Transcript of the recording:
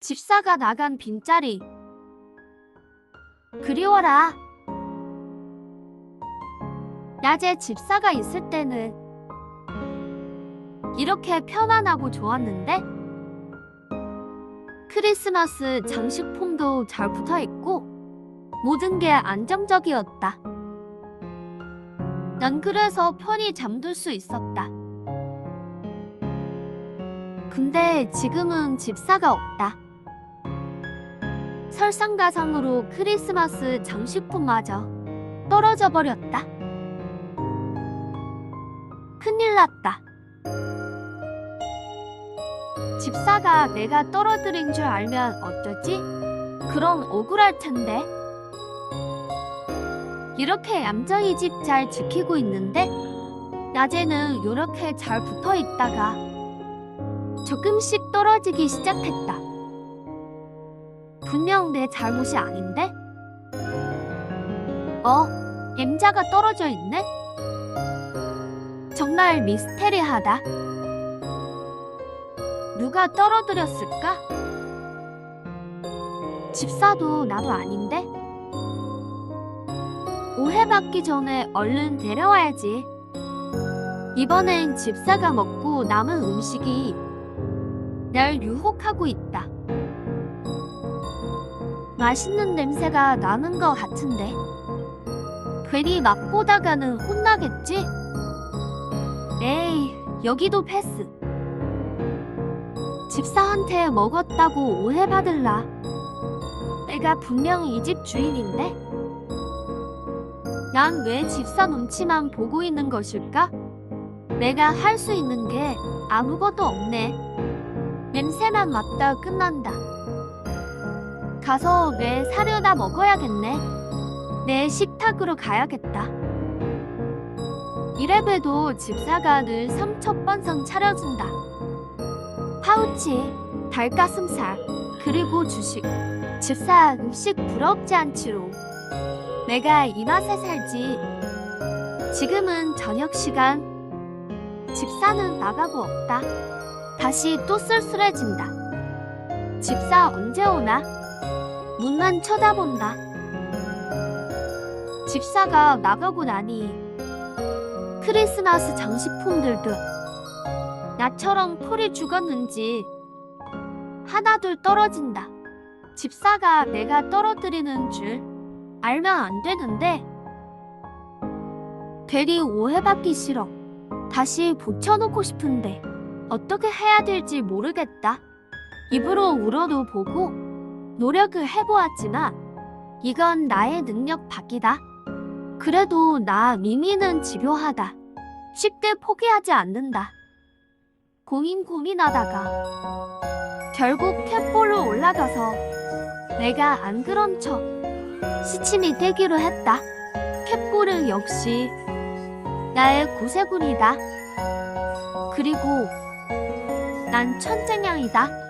집사가 나간 빈자리. 그리워라. 낮에 집사가 있을 때는 이렇게 편안하고 좋았는데 크리스마스 장식품도 잘 붙어 있고 모든 게 안정적이었다. 난 그래서 편히 잠들 수 있었다. 근데 지금은 집사가 없다. 설상가상으로 크리스마스 장식품마저 떨어져 버렸다. 큰일 났다. 집사가 내가 떨어뜨린 줄 알면 어쩌지? 그럼 억울할 텐데. 이렇게 얌전히 집 잘 지키고 있는데 낮에는 이렇게 잘 붙어 있다가 조금씩 떨어지기 시작했다. 분명 내 잘못이 아닌데? 어, 엠자가 떨어져 있네? 정말 미스테리하다. 누가 떨어뜨렸을까? 집사도 나도 아닌데? 오해받기 전에 얼른 데려와야지. 이번엔 집사가 먹고 남은 음식이 날 유혹하고 있다. 맛있는 냄새가 나는 것 같은데. 괜히 맛보다가는 혼나겠지? 에이, 여기도 패스. 집사한테 먹었다고 오해받을라. 내가 분명 이 집 주인인데? 난 왜 집사 눈치만 보고 있는 것일까? 내가 할 수 있는 게 아무것도 없네. 냄새만 맡다 끝난다. 가서 내 사료나 먹어야겠네. 내 식탁으로 가야겠다. 이래봬도 집사가 늘 삼첩번성 차려준다. 파우치, 닭가슴살, 그리고 주식. 집사 음식 부럽지 않지로. 내가 이 맛에 살지. 지금은 저녁 시간. 집사는 나가고 없다. 다시 또 쓸쓸해진다. 집사 언제 오나? 문만 쳐다본다. 집사가 나가고 나니 크리스마스 장식품들도 나처럼 풀이 죽었는지 하나둘 떨어진다. 집사가 내가 떨어뜨리는 줄 알면 안 되는데 괜히 오해받기 싫어. 다시 붙여놓고 싶은데 어떻게 해야 될지 모르겠다. 입으로 울어도 보고 노력을 해보았지만 이건 나의 능력 밖이다. 그래도 나 미미는 집요하다. 쉽게 포기하지 않는다. 고민 고민하다가 결국 캣볼로 올라가서 내가 안 그런 척 시침이 되기로 했다. 캣볼은 역시 나의 구세군이다. 그리고 난 천재냥이다.